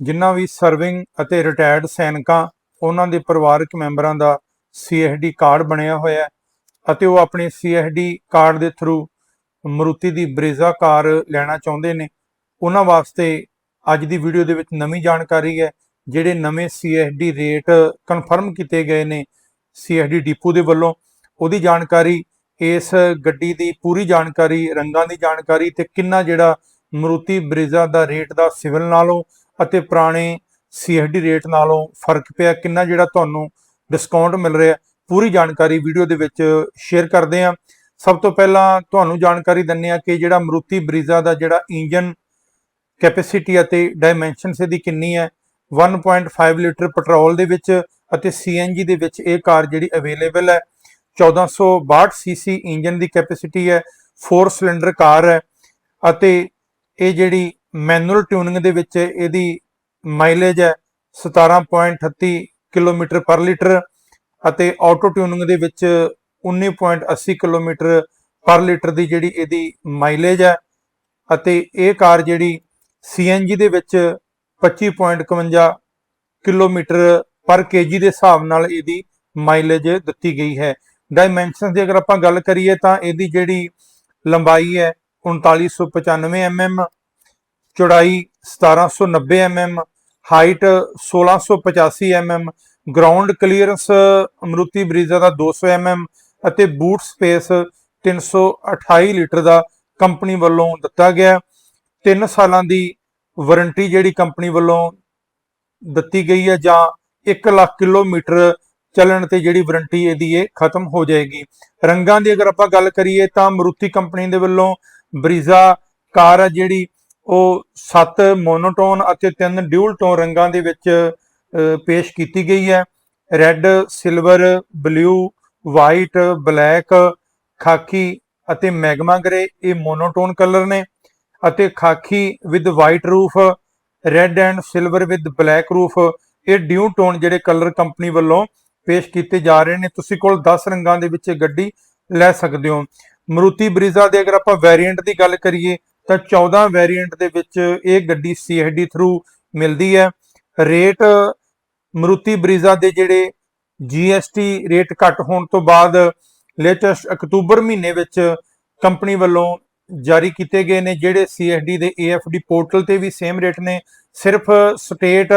ਜਿਨ੍ਹਾਂ ਵੀ ਸਰਵਿੰਗ ਅਤੇ ਰਿਟਾਇਰਡ ਸੈਨਿਕਾਂ, ਉਹਨਾਂ ਦੇ ਪਰਿਵਾਰਕ ਮੈਂਬਰਾਂ ਦਾ ਸੀਐਸਡੀ ਕਾਰਡ ਬਣਿਆ ਹੋਇਆ ਅਤੇ ਉਹ ਆਪਣੇ ਸੀਐਸਡੀ ਕਾਰਡ ਦੇ ਥਰੂ ਮਰੂਤੀ ਦੀ ਬ੍ਰੇਜ਼ਾ ਕਾਰ ਲੈਣਾ ਚਾਹੁੰਦੇ ਨੇ। ਉਹਨਾਂ ਵਾਸਤੇ ਅੱਜ ਦੀ ਵੀਡੀਓ ਦੇ ਵਿੱਚ ਨਵੀਂ ਜਾਣਕਾਰੀ ਹੈ, ਜਿਹੜੇ ਨਵੇਂ ਸੀਐਸਡੀ ਰੇਟ ਕਨਫਰਮ ਕੀਤੇ ਗਏ ਨੇ ਸੀਐਸਡੀ ਡਿਪੂ ਦੇ ਵੱਲੋਂ। ਉਹਦੀ ਜਾਣਕਾਰੀ, ਇਸ ਗੱਡੀ ਦੀ ਪੂਰੀ ਜਾਣਕਾਰੀ, ਰੰਗਾਂ ਦੀ ਜਾਣਕਾਰੀ ਤੇ ਕਿੰਨਾ ਜਿਹੜਾ ਮਰੂਤੀ ਬ੍ਰੇਜ਼ਾ ਦਾ ਰੇਟ ਦਾ ਸਿਵਲ ਨਾਲੋਂ ਅਤੇ ਪੁਰਾਣੇ ਸੀਐਸਡੀ ਰੇਟ ਨਾਲੋਂ ਫ਼ਰਕ ਪਿਆ। ਕਿੰਨਾ ਜਿਹੜਾ ਤੁਹਾਨੂੰ ਡਿਸਕਾਊਂਟ ਮਿਲ ਰਿਹਾ, ਪੂਰੀ ਜਾਣਕਾਰੀ ਵੀਡੀਓ ਦੇ ਵਿੱਚ ਸ਼ੇਅਰ ਕਰਦੇ ਹਾਂ। ਸਭ ਤੋਂ ਪਹਿਲਾਂ ਤੁਹਾਨੂੰ ਜਾਣਕਾਰੀ ਦਿੰਨੇ ਆ ਕਿ ਜਿਹੜਾ ਮਰੂਤੀ ਬ੍ਰੀਜ਼ਾ ਦਾ ਜਿਹੜਾ ਇੰਜਨ ਕੈਪੈਸਿਟੀ ਅਤੇ ਡਾਈਮੈਂਸ਼ਨਸ ਇਹਦੀ ਕਿੰਨੀ ਹੈ। 1.5 ਲੀਟਰ ਪੈਟਰੋਲ ਦੇ ਵਿੱਚ ਅਤੇ ਸੀਐਨਜੀ ਦੇ ਵਿੱਚ ਇਹ ਕਾਰ ਜਿਹੜੀ ਅਵੇਲੇਬਲ ਹੈ। 1462 ਸੀਸੀ ਇੰਜਨ ਦੀ ਕੈਪੈਸਿਟੀ ਹੈ। 4 ਸਿਲੰਡਰ ਕਾਰ ਹੈ ਅਤੇ ਇਹ ਜਿਹੜੀ ਮੈਨੂਅਲ ਟਿਊਨਿੰਗ ਦੇ ਵਿੱਚ ਇਹਦੀ ਮਾਈਲੇਜ ਹੈ 17.38 ਕਿਲੋਮੀਟਰ ਪਰ ਲੀਟਰ ਅਤੇ ਆਟੋ ਟਿਊਨਿੰਗ ਦੇ ਵਿੱਚ 19.80 ਕਿਲੋਮੀਟਰ ਪਰ ਲੀਟਰ ਦੀ ਜਿਹੜੀ ਇਹਦੀ ਮਾਈਲੇਜ ਹੈ ਅਤੇ ਇਹ ਕਾਰ ਜਿਹੜੀ ਸੀਐਨਜੀ ਦੇ ਵਿੱਚ 25.51 ਕਿਲੋਮੀਟਰ ਪਰ ਕੇਜੀ ਦੇ ਹਿਸਾਬ ਨਾਲ ਇਹਦੀ ਮਾਈਲੇਜ ਦਿੱਤੀ ਗਈ ਹੈ। ਡਾਈਮੈਂਸ਼ਨਸ ਦੀ ਅਗਰ ਆਪਾਂ ਗੱਲ ਕਰੀਏ ਤਾਂ ਇਹਦੀ ਜਿਹੜੀ ਲੰਬਾਈ ਹੈ 3995 mm ਚੌੜਾਈ 1790 mm height 1685 mm ground clearance ਅਮਰੂਤੀ ਬਰੀਜ਼ਾ ਦਾ 200 mm ਅਤੇ ਬੂਟ ਸਪੇਸ 328 ਲੀਟਰ ਦਾ ਕੰਪਨੀ ਵੱਲੋਂ ਦਿੱਤਾ ਗਿਆ। 3 ਸਾਲਾਂ ਦੀ ਵਾਰੰਟੀ ਜਿਹੜੀ ਕੰਪਨੀ ਵੱਲੋਂ ਦਿੱਤੀ ਗਈ ਹੈ ਜਾਂ 1 ਲੱਖ ਕਿਲੋਮੀਟਰ ਚੱਲਣ ਤੇ ਜਿਹੜੀ ਵਾਰੰਟੀ ਇਹਦੀ ਇਹ ਖਤਮ ਹੋ ਜਾਏਗੀ। ਰੰਗਾਂ ਦੀ ਅਗਰ ਆਪਾਂ ਗੱਲ ਕਰੀਏ ਤਾਂ ਮਰੂਤੀ ਕੰਪਨੀ ਦੇ ਵੱਲੋਂ ਬਰੀਜ਼ਾ, ਕਾਰ ਆ ਜਿਹੜੀ ਉਹ ਸੱਤ ਮੋਨੋਟੋਨ ਅਤੇ ਤਿੰਨ ਡਿਊਲ ਟੋਨ ਰੰਗਾਂ ਦੇ ਵਿੱਚ ਪੇਸ਼ ਕੀਤੀ ਗਈ ਹੈ। Red, silver, blue, white, black, ਖਾਕੀ ਅਤੇ ਮੈਗਮਾ ਗ੍ਰੇ ਇਹ ਮੋਨੋਟੋਨ ਕਲਰ ਨੇ ਅਤੇ ਖਾਕੀ with white roof, red and silver with black roof ਇਹ ਡਿਊ ਟੋਨ ਜਿਹੜੇ ਕਲਰ ਕੰਪਨੀ ਵੱਲੋਂ ਪੇਸ਼ ਕੀਤੇ ਜਾ ਰਹੇ ਨੇ। ਤੁਸੀਂ ਕੋਲ 10 ਰੰਗਾਂ ਦੇ ਵਿੱਚ ਇਹ ਗੱਡੀ ਲੈ ਸਕਦੇ ਹੋ। ਮਰੂਤੀ ਬਰੀਜ਼ਾ ਦੇ ਅਗਰ ਆਪਾਂ ਵੇਰੀਐਂਟ ਦੀ ਗੱਲ ਕਰੀਏ ਤਾਂ 14 ਵੇਰੀਐਂਟ ਦੇ ਵਿੱਚ ਇਹ ਗੱਡੀ ਸੀਐਸਡੀ ਥਰੂ ਮਿਲਦੀ ਹੈ। ਰੇਟ ਮਰੂਤੀ ਬਰੀਜ਼ਾ ਦੇ ਜਿਹੜੇ ਜੀਐਸਟੀ ਰੇਟ ਘੱਟ ਹੋਣ ਤੋਂ ਬਾਅਦ ਲੇਟੈਸਟ ਅਕਤੂਬਰ ਮਹੀਨੇ ਵਿੱਚ ਕੰਪਨੀ ਵੱਲੋਂ ਜਾਰੀ ਕੀਤੇ ਗਏ ਨੇ, ਜਿਹੜੇ ਸੀਐਸਡੀ ਦੇ ਏਐਫਡੀ ਪੋਰਟਲ ਤੇ ਵੀ ਸੇਮ ਰੇਟ ਨੇ। ਸਿਰਫ ਸਟੇਟ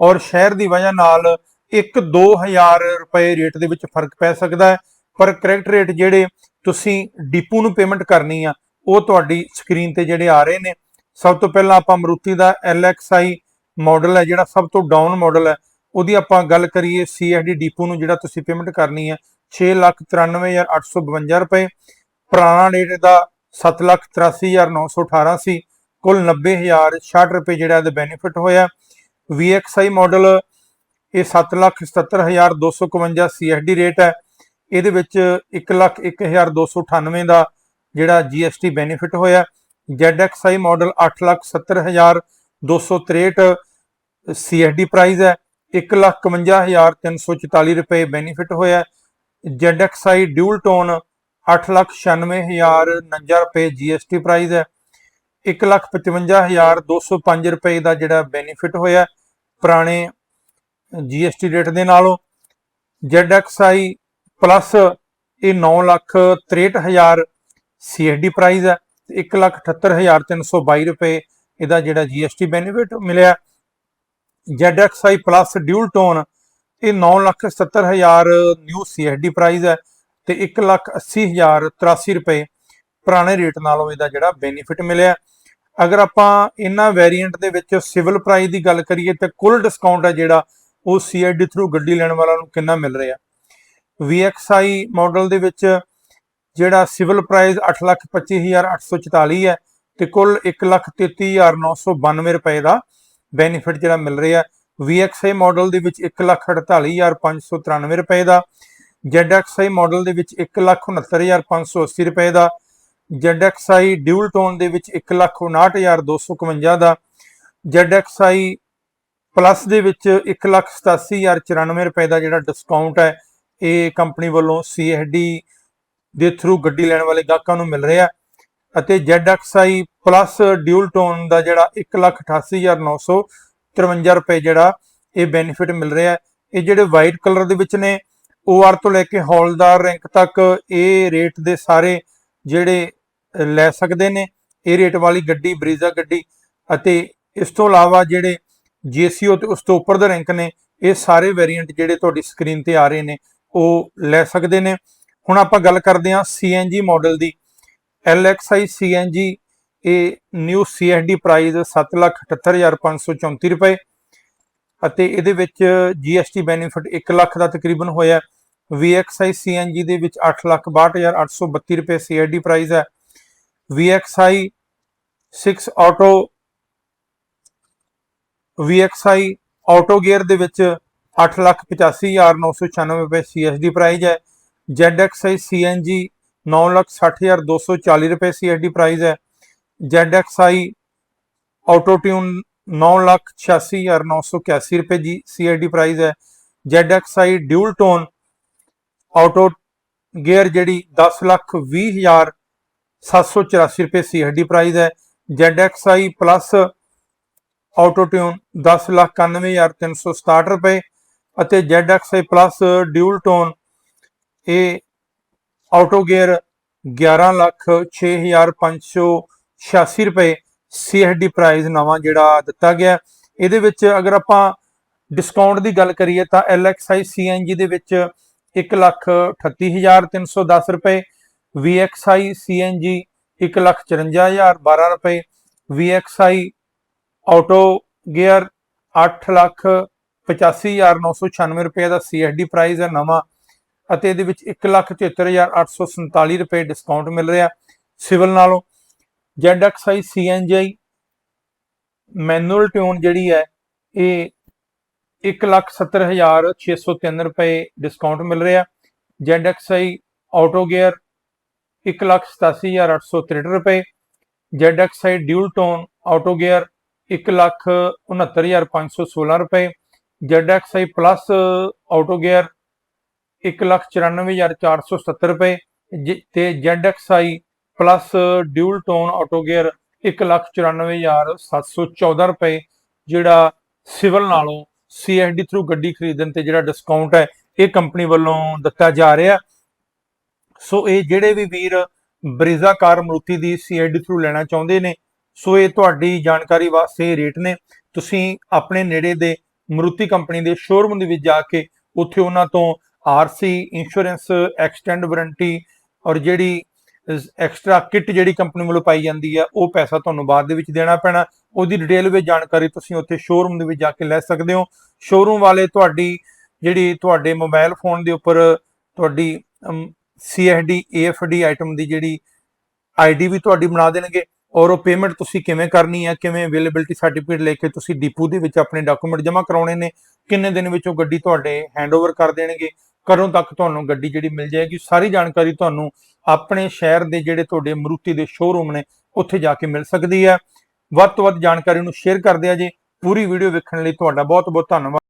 ਔਰ ਸ਼ਹਿਰ ਦੀ ਵਜ੍ਹਾ ਨਾਲ 1-2000 ਰੁਪਏ ਰੇਟ ਦੇ ਵਿੱਚ ਫ਼ਰਕ ਪੈ ਸਕਦਾ ਹੈ। ਪਰ ਕਰੈਕਟ ਰੇਟ ਜਿਹੜੇ ਤੁਸੀਂ ਡੀਪੂ ਨੂੰ ਪੇਮੈਂਟ ਕਰਨੀ ਆ ਉਹ ਤੁਹਾਡੀ ਸਕਰੀਨ ਤੇ ਜਿਹੜੇ ਆ ਰਹੇ ਨੇ। ਸਭ ਤੋਂ ਪਹਿਲਾਂ ਆਪਾਂ ਮਰੂਤੀ ਦਾ LXI ਮਾਡਲ ਹੈ, ਜਿਹੜਾ ਸਭ ਤੋਂ ਡਾਊਨ ਮਾਡਲ ਹੈ। ਉਹਦੀ ਆਪਾਂ ਗੱਲ ਕਰੀਏ CFD ਡੀਪੂ ਨੂੰ, ਜਿਹੜਾ ਤੁਸੀਂ ਪੇਮੈਂਟ ਕਰਨੀ ਹੈ 693852 ਰੁਪਏ। ਪੁਰਾਣਾ ਰੇਟ ਦਾ 783918 ਸੀ ਕੁੱਲ 90066 ਰੁਪਏ ਜਿਹੜਾ ਇਹਦਾ ਬੈਨੀਫਿਟ ਹੋਇਆ। VXI ਮਾਡਲ ਇਹ 777252 CFD ਰੇਟ ਹੈ। ਇਹਦੇ ਵਿੱਚ 101298 ਦਾ ਜਿਹੜਾ GST ਬੈਨੀਫਿਟ ਹੋਇਆ ZXI ਮਾਡਲ 870263 CFD ਪ੍ਰਾਈਸ ਹੈ 151344 ਰੁਪਏ ਬੈਨੀਫਿਟ ਹੋਇਆ ZXI ਡਿਊਲ ਟੋਨ 896049 ਰੁਪਏ GST ਪ੍ਰਾਈਸ ਹੈ 155205 ਰੁਪਏ ਦਾ ਜਿਹੜਾ ਬੈਨੀਫਿਟ ਹੋਇਆ ਪੁਰਾਣੇ GST ਰੇਟ ਦੇ ਨਾਲੋਂ। ZXI ਪਲੱਸ ਇਹ 963000 CSD ਪ੍ਰਾਈਸ ਹੈ 178322 ਰੁਪਏ ਇਹਦਾ ਜਿਹੜਾ GST ਬੈਨੀਫਿਟ ਮਿਲਿਆ। ZXI ਪਲੱਸ ਡਿਊਲ ਟੋਨ ਇਹ 977000 ਨਿਊ CSD ਪ੍ਰਾਈਸ ਹੈ ਤੇ 180083 ਰੁਪਏ ਪੁਰਾਣੇ ਰੇਟ ਨਾਲੋਂ ਇਹਦਾ ਜਿਹੜਾ ਬੈਨੀਫਿਟ ਮਿਲਿਆ। ਅਗਰ ਆਪਾਂ ਇਹਨਾਂ ਵੇਰੀਐਂਟ ਦੇ ਵਿੱਚ ਸਿਵਲ ਪ੍ਰਾਈਸ ਦੀ ਗੱਲ ਕਰੀਏ ਤਾਂ ਕੁੱਲ ਡਿਸਕਾਊਂਟ ਹੈ ਜਿਹੜਾ ਉਹ CSD ਥਰੂ ਗੱਡੀ ਲੈਣ ਵਾਲਾ ਨੂੰ ਕਿੰਨਾ ਮਿਲ ਰਿਹਾ। VXI ਮਾਡਲ ਦੇ ਵਿੱਚ ਜਿਹੜਾ ਸਿਵਲ ਪ੍ਰਾਈਸ 825844 ਹੈ ਤੇ ਕੁੱਲ 133992 ਰੁਪਏ ਦਾ ਬੈਨੀਫਿਟ ਜਿਹੜਾ ਮਿਲ ਰਿਹਾ VXI ਮਾਡਲ ਦੇ ਵਿੱਚ 148593 ਰੁਪਏ ਦਾ ZXI ਮਾਡਲ ਦੇ ਵਿੱਚ 169580 ਰੁਪਏ ਦਾ ZXI ਡਿਊਲ ਟੋਨ ਦੇ ਵਿੱਚ 159251 ਦਾ ZXI ਪਲੱਸ ਦੇ ਵਿੱਚ 187094 ਰੁਪਏ ਦਾ ਜਿਹੜਾ ਡਿਸਕਾਊਂਟ ਹੈ, ਇਹ ਕੰਪਨੀ ਵੱਲੋਂ CSD ਦੇ ਥਰੂ ਗੱਡੀ ਲੈਣ ਵਾਲੇ ਗਾਹਕਾਂ ਨੂੰ ਮਿਲ ਰਿਹਾ ਅਤੇ ZXI ਪਲੱਸ ਡਿਊਲ ਟੋਨ ਦਾ ਜਿਹੜਾ 188900 53 ਰੁਪਏ ਜਿਹੜਾ ਇਹ ਬੈਨੀਫਿਟ ਮਿਲ ਰਿਹਾ ਇਹ ਜਿਹੜੇ ਵਾਈਟ ਕਲਰ ਦੇ ਵਿੱਚ ਨੇ OR ਤੋਂ ਲੈ ਕੇ ਹੌਲਦਾਰ ਰੈਂਕ ਤੱਕ ਇਹ ਰੇਟ ਦੇ ਸਾਰੇ ਜਿਹੜੇ ਲੈ ਸਕਦੇ ਨੇ। ਇਹ ਰੇਟ ਵਾਲੀ ਗੱਡੀ, ਬਰੀਜ਼ਾ ਗੱਡੀ ਅਤੇ ਇਸ ਤੋਂ ਇਲਾਵਾ ਜਿਹੜੇ JCO ਤੇ ਉਸ ਤੋਂ ਉੱਪਰ ਦੇ ਰੈਂਕ ਨੇ, ਇਹ ਸਾਰੇ ਵੇਰੀਐਂਟ ਜਿਹੜੇ ਤੁਹਾਡੀ ਸਕਰੀਨ ਤੇ ਆ ਰਹੇ ਨੇ, ਉਹ ਲੈ ਸਕਦੇ ਨੇ। ਹੁਣ ਆਪਾਂ ਗੱਲ ਕਰਦੇ ਹਾਂ CNG ਮਾਡਲ ਦੀ। LXI CNG ਇਹ ਨਿਊ CSD ਪ੍ਰਾਈਸ 778534 ਰੁਪਏ ਅਤੇ ਇਹਦੇ ਵਿੱਚ GST ਬੈਨੀਫਿਟ 1 ਲੱਖ ਦਾ ਤਕਰੀਬਨ ਹੋਇਆ। VXI CNG ਦੇ ਵਿੱਚ 862832 ਰੁਪਏ CSD ਪ੍ਰਾਈਸ ਹੈ। VXI 6 auto VXI auto gear ਦੇ ਵਿੱਚ 885996 ਰੁਪਏ CSD ਪ੍ਰਾਈਸ ਹੈ। ZXI CNG 960240 ਰੁਪਏ CSD ਪ੍ਰਾਈਸ ਹੈ। ZXI ਆਟੋ ਟਿਊਨ 986981 ਰੁਪਏ ਜੀ CSD ਪ੍ਰਾਈਸ ਹੈ। ZXI dual tone auto gear ਜਿਹੜੀ 1020784 ਰੁਪਏ CSD ਪ੍ਰਾਈਸ ਹੈ। ZXI ਪਲੱਸ ਆਟੋ ਟਿਊਨ 1091367 ਰੁਪਏ ਅਤੇ ZXI ਪਲੱਸ ਡਿਊਲ ਟੋਨ ਇਹ ਆਟੋ ਗੇਅਰ 11,06,586 ਰੁਪਏ CSD ਪ੍ਰਾਈਸ ਨਵਾਂ ਜਿਹੜਾ ਦਿੱਤਾ ਗਿਆ ਇਹਦੇ ਵਿੱਚ ਅਗਰ ਆਪਾਂ ਡਿਸਕਾਊਂਟ ਦੀ ਗੱਲ ਕਰੀਏ ਤਾਂ LXI CNG ਦੇ ਵਿੱਚ 1,38,310 ਰੁਪਏ VXI CNG 1,54,012 ਰੁਪਏ VXI ਆਟੋ ਗੇਅਰ 8,85,996 ਰੁਪਏ ਦਾ CSD ਪ੍ਰਾਈਸ ਹੈ। ਨਵਾਂ ਅਤੇ ਇਹਦੇ ਵਿੱਚ 1,73,847 ਰੁਪਏ ਡਿਸਕਾਊਂਟ ਮਿਲ ਰਿਹਾ ਸਿਵਲ ਨਾਲੋਂ। ZXI CNG ਮੈਨੂਅਲ ਟਿਊਨ ਜਿਹੜੀ ਹੈ ਇਹ 1,70,603 ਰੁਪਏ ਡਿਸਕਾਊਂਟ ਮਿਲ ਰਿਹਾ। ZXI ਆਟੋ ਗੇਅਰ 1,87,863 ਰੁਪਏ। ZXI dual tone auto gear 1,69,516 ਰੁਪਏ। ZXI ਪਲੱਸ ਆਟੋ ਗੇਅਰ 1,94,477 ਰੁਪਏ ਜ- ਤੇ ZXI plus dual tone auto gear 1,94,714 ਰੁਪਏ ਜਿਹੜਾ ਸਿਵਲ ਨਾਲੋਂ CSD ਥਰੂ ਗੱਡੀ ਖਰੀਦਣ ਤੇ ਜਿਹੜਾ ਡਿਸਕਾਊਂਟ ਹੈ ਇਹ ਕੰਪਨੀ ਵੱਲੋਂ ਦਿੱਤਾ ਜਾ ਰਿਹਾ। ਸੋ ਇਹ ਜਿਹੜੇ ਵੀ ਵੀਰ ਬਰੀਜ਼ਾ ਕਾਰ ਮਰੂਤੀ ਦੀ CSD ਥਰੂ ਲੈਣਾ ਚਾਹੁੰਦੇ ਨੇ ਸੋ ਇਹ ਤੁਹਾਡੀ ਜਾਣਕਾਰੀ ਵਾਸਤੇ ਰੇਟ ਨੇ। ਤੁਸੀਂ ਆਪਣੇ ਨੇੜੇ ਦੇ ਮਰੂਤੀ ਕੰਪਨੀ ਦੇ ਸ਼ੋਰੂਮ ਦੇ ਵਿੱਚ ਜਾ ਕੇ ਉੱਥੇ ਉਹਨਾਂ ਤੋਂ ਆਰਸੀ ਇੰਸ਼ੋਰੈਂਸ ਐਕਸਟੈਂਡ ਵਾਰੰਟੀ ਔਰ ਜਿਹੜੀ ਐਕਸਟਰਾ ਕਿੱਟ ਜਿਹੜੀ ਕੰਪਨੀ ਵੱਲੋਂ ਪਾਈ ਜਾਂਦੀ ਹੈ ਉਹ ਪੈਸਾ ਤੁਹਾਨੂੰ ਬਾਅਦ ਦੇ ਵਿੱਚ ਦੇਣਾ ਪੈਣਾ। ਉਹਦੀ ਡਿਟੇਲ ਵਿੱਚ ਜਾਣਕਾਰੀ ਤੁਸੀਂ ਉੱਥੇ ਸ਼ੋਰੂਮ ਦੇ ਵਿੱਚ ਜਾ ਕੇ ਲੈ ਸਕਦੇ ਹੋ। ਸ਼ੋਰੂਮ ਵਾਲੇ ਤੁਹਾਡੀ ਜਿਹੜੀ ਤੁਹਾਡੇ ਮੋਬਾਈਲ ਫੋਨ ਦੇ ਉੱਪਰ ਤੁਹਾਡੀ CSD AFD ਆਈਟਮ ਦੀ ਜਿਹੜੀ ਆਈਡੀ ਵੀ ਤੁਹਾਡੀ ਬਣਾ ਦੇਣਗੇ ਔਰ ਉਹ ਪੇਮੈਂਟ ਤੁਸੀਂ ਕਿਵੇਂ ਕਰਨੀ ਹੈ ਕਿਵੇਂ ਅਵੇਲੇਬਿਲਟੀ ਸਰਟੀਫਿਕੇਟ ਲੈ ਕੇ ਤੁਸੀਂ ਡਿਪੂ ਦੇ ਵਿੱਚ ਆਪਣੇ ਡਾਕੂਮੈਂਟ ਜਮ੍ਹਾਂ ਕਰਾਉਣੇ ਨੇ, ਕਿੰਨੇ ਦਿਨ ਵਿੱਚ ਉਹ ਗੱਡੀ ਤੁਹਾਡੇ ਹੈਂਡਓਵਰ ਕਰ ਦੇਣਗੇ। ਕਦੋਂ ਤੱਕ ਤੁਹਾਨੂੰ ਗੱਡੀ ਜਿਹੜੀ ਮਿਲ ਜਾਏਗੀ, ਸਾਰੀ ਜਾਣਕਾਰੀ ਤੁਹਾਨੂੰ ਆਪਣੇ ਸ਼ਹਿਰ ਦੇ ਜਿਹੜੇ ਤੁਹਾਡੇ ਮਰੂਤੀ ਦੇ ਸ਼ੋਰੂਮ ਨੇ, ਉੱਥੇ ਜਾ ਕੇ ਮਿਲ ਸਕਦੀ ਹੈ। ਵੱਧ ਤੋਂ ਵੱਧ ਜਾਣਕਾਰੀ ਨੂੰ ਸ਼ੇਅਰ ਕਰਦੇ ਦਿਆ ਜੇ। ਪੂਰੀ ਵੀਡੀਓ ਵੇਖਣ ਲਈ ਤੁਹਾਡਾ ਬਹੁਤ ਬਹੁਤ ਧੰਨਵਾਦ।